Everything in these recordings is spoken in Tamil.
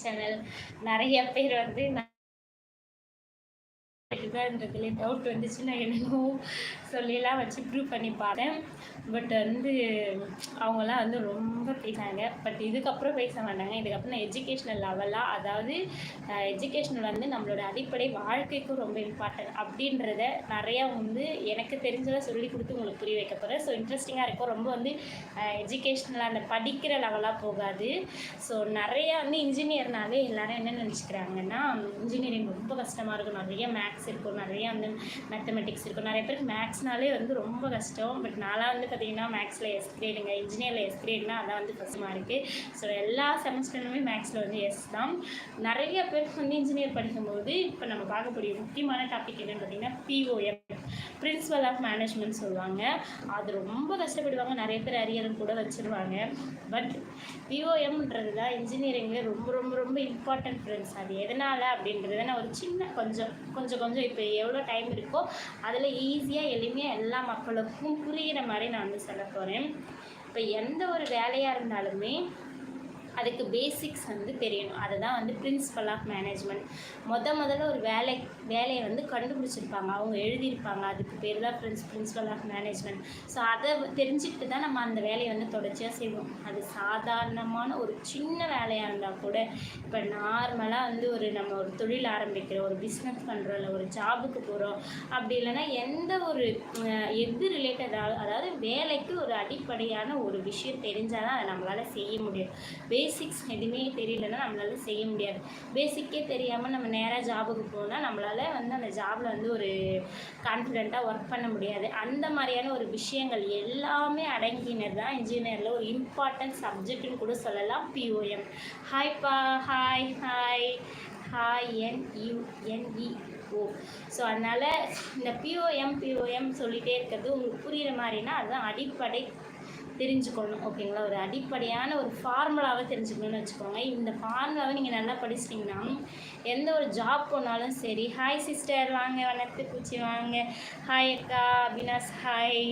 சேனல் நிறைய பேர் வந்து இதுதான்றதுல டவுட் வந்துச்சு நான் என்னென்னோ சொல்லியெல்லாம் வச்சு ப்ரூவ் பண்ணி பார்த்தேன். பட் வந்து அவங்களாம் வந்து ரொம்ப பேசினாங்க. பட் இதுக்கப்புறம் பேச மாட்டாங்க. இதுக்கப்புறம் நான் எஜுகேஷ்னல் லெவலாக அதாவது எஜுகேஷனல் வந்து நம்மளோட அடிப்படை வாழ்க்கைக்கும் ரொம்ப இம்பார்ட்டன்ட் அப்படின்றத நிறையா வந்து எனக்கு தெரிஞ்சதை சொல்லி கொடுத்து உங்களுக்கு புரிய வைக்க போகிறேன் ஸோ இன்ட்ரெஸ்டிங்காக இருக்கும். ரொம்ப வந்து எஜுகேஷ்னலாக அந்த படிக்கிற லெவலாக போகாது. ஸோ நிறையா வந்து இன்ஜினியர்னாலே எல்லோரும் என்ன நினச்சிக்கிறாங்கன்னா இன்ஜினியரிங் ரொம்ப கஷ்டமாக இருக்கும். நிறைய மேக்ஸ் இருக்கும் நிறைய வந்து மேத்தமெட்டிக்ஸ் இருக்கும். நிறைய பேருக்கு மேக்ஸ்னாலே வந்து ரொம்ப கஷ்டம். பட் நான்லாம் வந்து பார்த்தீங்கன்னா மேக்ஸில் எஸ் கிரேடுங்க இன்ஜினியரில் எஸ் கிரேட்னா அதான் வந்து கஷ்டமாக இருக்குது ஸோ எல்லா செமஸ்டருமே மேக்ஸில் வந்து எஸ் தான். நிறைய பேருக்கு வந்து இன்ஜினியர் படிக்கும்போது இப்போ நம்ம பார்க்கக்கூடிய முக்கியமான டாபிக் என்னன்னு பார்த்தீங்கன்னா பிஓஎம் பிரின்சிபல் ஆஃப் மேனேஜ்மெண்ட் சொல்லுவாங்க. அது ரொம்ப கஷ்டப்படுவாங்க. நிறைய பேர் அரியரும் கூட வச்சுருவாங்க. பட் பிஓஎம்ன்றது தான் இன்ஜினியரிங்கில் ரொம்ப ரொம்ப ரொம்ப இம்பார்ட்டன்ட் ஃப்ரெண்ட்ஸ் அது எதனால் அப்படின்றது நான் ஒரு சின்ன கொஞ்சம் கொஞ்சம் கொஞ்சம் இப்போ எவ்வளோ டைம் இருக்கோ அதில் ஈஸியாக எளிமையாக எல்லா மக்களுக்கும் புரிகிற மாதிரி நான் வந்து சொல்ல போகிறேன் இப்போ எந்த ஒரு வேலையாக இருந்தாலுமே அதுக்கு பேசிக்ஸ் வந்து தெரியணும். அதுதான் வந்து பிரின்சிபல் ஆஃப் மேனேஜ்மெண்ட் மொத முதல்ல ஒரு வேலை வேலையை வந்து கண்டுபிடிச்சிருப்பாங்க. அவங்க எழுதியிருப்பாங்க. அதுக்கு பேர் தான் prince principle of management so அதை தெரிஞ்சுக்கிட்டு தான் நம்ம அந்த வேலையை வந்து தொடர்ச்சியாக செய்வோம். அது சாதாரணமான ஒரு சின்ன வேலையாக இருந்தால் கூட இப்போ நார்மலாக வந்து ஒரு நம்ம ஒரு தொழில் ஆரம்பிக்கிறோம். ஒரு பிஸ்னஸ் பண்ணுறோம் இல்லை ஒரு ஜாபுக்கு போகிறோம் அப்படி இல்லைன்னா எந்த ஒரு எது ரிலேட்டடாக அதாவது வேலைக்கு ஒரு அடிப்படையான ஒரு விஷயம் தெரிஞ்சால் தான் அதை நம்மளால் செய்ய முடியும். பேசிக்ஸ் எதுவுமே தெரியலன்னா நம்மளால செய்ய முடியாது. பேசிக்கே தெரியாமல் நம்ம நேராக ஜாபுக்கு போனால் நம்மளால் வந்து அந்த ஜாபில் வந்து ஒரு கான்ஃபிடெண்ட்டாக ஒர்க் பண்ண முடியாது. அந்த மாதிரியான ஒரு விஷயங்கள் எல்லாமே அடங்கினர் தான் இன்ஜினியரில் ஒரு இம்பார்ட்டன்ட் சப்ஜெக்ட்னு கூட சொல்லலாம். பிஓஎம் ஹாய் பா ஹாய் ஹாய் ஹாய் என் யூ என்இ ஓ ஸோ அதனால் இந்த பிஓஎம் பிஓஎம் சொல்லிகிட்டே இருக்கிறது உங்களுக்கு புரிகிற மாதிரினா அதுதான் அடிப்படை தெரிஞ்சுக்கணும் ஓகேங்களா? ஒரு அடிப்படையான ஒரு ஃபார்முலாவை தெரிஞ்சுக்கணும்னு வச்சுக்கோங்க. இந்த ஃபார்முலாவை நீங்கள் நல்லா படிச்சிட்டிங்கன்னா எந்த ஒரு ஜாப் போனாலும் சரி ஹாய் சிஸ்டர் வாங்க வனத்து பூச்சி வாங்க ஹாய் அக்கா அபினாஸ் ஹாய்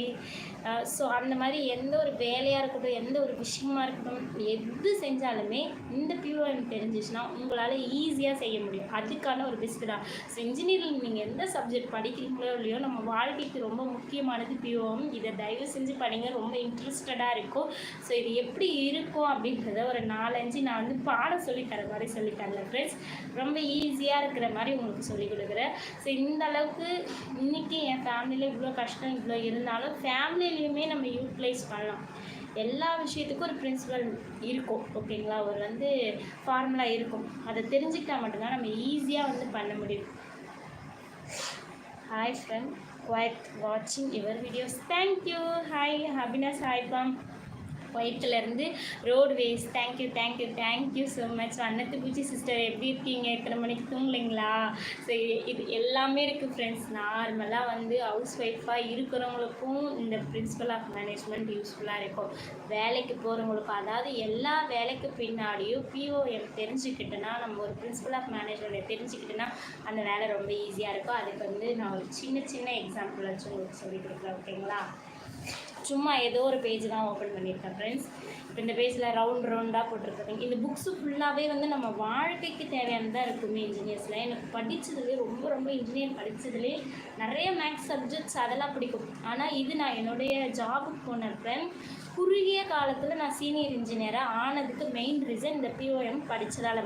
ஸோ அந்த மாதிரி எந்த ஒரு வேலையாக இருக்கட்டும் எந்த ஒரு விஷயமா இருக்கட்டும் எது செஞ்சாலுமே இந்த பியூஎம் தெரிஞ்சிச்சுன்னா உங்களால் ஈஸியாக செய்ய முடியும். அதுக்கான ஒரு பெஸ்ட் தான். ஸோ இன்ஜினியரிங் நீங்கள் எந்த சப்ஜெக்ட் படிக்கிறீங்களோ இல்லையோ நம்ம வாழ்க்கைக்கு ரொம்ப முக்கியமானது பியூஎம் இதை தயவு செஞ்சு படிங்க. ரொம்ப இன்ட்ரெஸ்டடாக இருக்கும் ஸோ இது எப்படி இருக்கும் அப்படின்றத ஒரு நாலஞ்சு நான் வந்து பாடம் சொல்லித்தர மாதிரி சொல்லித்தரல ஃப்ரெண்ட்ஸ் ரொம்ப ஈஸியாக இருக்கிற மாதிரி உங்களுக்கு சொல்லிக் கொடுக்குறேன். ஸோ இந்த அளவுக்கு இன்றைக்கி என் ஃபேமிலியில் இவ்வளோ கஷ்டம் இவ்வளோ இருந்தாலும் ஃபேமிலிலையுமே நம்ம யூட்டிலைஸ் பண்ணலாம். எல்லா விஷயத்துக்கும் ஒரு பிரின்சிபல் இருக்கும் ஓகேங்களா ஒரு வந்து ஃபார்முலா இருக்கும். அதை தெரிஞ்சுக்கிட்டா மட்டும்தான் நம்ம ஈஸியாக வந்து பண்ண முடியும். Hi friend for watching your videos. Thank you. Hi, Habinas. Hi, Bump. பாம் ஒயிட்டிலேருந்து roadways thank you thank you thank you so much வண்ணத்து பூச்சி சிஸ்டர் எப்படி இருக்கீங்க? இத்தனை மணிக்கு தூங்கலைங்களா? ஸோ இது எல்லாமே இருக்குது ஃப்ரெண்ட்ஸ் நார்மலாக வந்து ஹவுஸ் ஒய்ஃபாக இருக்கிறவங்களுக்கும் இந்த பிரின்சிபல் ஆஃப் மேனேஜ்மெண்ட் யூஸ்ஃபுல்லாக இருக்கும். வேலைக்கு போகிறவங்களுக்கும் அதாவது எல்லா வேலைக்கு பின்னாடியும் பிஓஎம் தெரிஞ்சுக்கிட்டேன்னா நம்ம ஒரு பிரின்சிபல் ஆஃப் மேனேஜ்மெண்ட் தெரிஞ்சுக்கிட்டேன்னா அந்த வேலை ரொம்ப ஈஸியாக இருக்கும். அதுக்கு வந்து நான் ஒரு சின்ன சின்ன எக்ஸாம்பிள் வச்சு உங்களுக்கு சொல்லி கொடுக்குறேன் ஓகேங்களா சும்மா ஏதோ ஒரு பேஜ் தான் ஓப்பன் பண்ணியிருக்கேன் ஃப்ரெண்ட்ஸ் இப்போ இந்த பேஜில் ரவுண்ட் ரவுண்டாக போட்டிருக்கேன் இந்த புக்ஸு ஃபுல்லாகவே வந்து நம்ம வாழ்க்கைக்கு தேவையானதாக இருக்குமே இன்ஜினியர்ஸில் எனக்கு படித்ததுலேயே ரொம்ப ரொம்ப இன்ஜினியர் படித்ததுலேயே நிறைய மேக்ஸ் சப்ஜெக்ட்ஸ் அதெல்லாம் பிடிக்கும். ஆனால் இது நான் என்னுடைய ஜாபுக்கு போனப்ப குறுகிய காலத்தில் நான் சீனியர் இன்ஜினியராக ஆனதுக்கு மெயின் ரீசன் இந்த பிஓஎம் படித்ததால்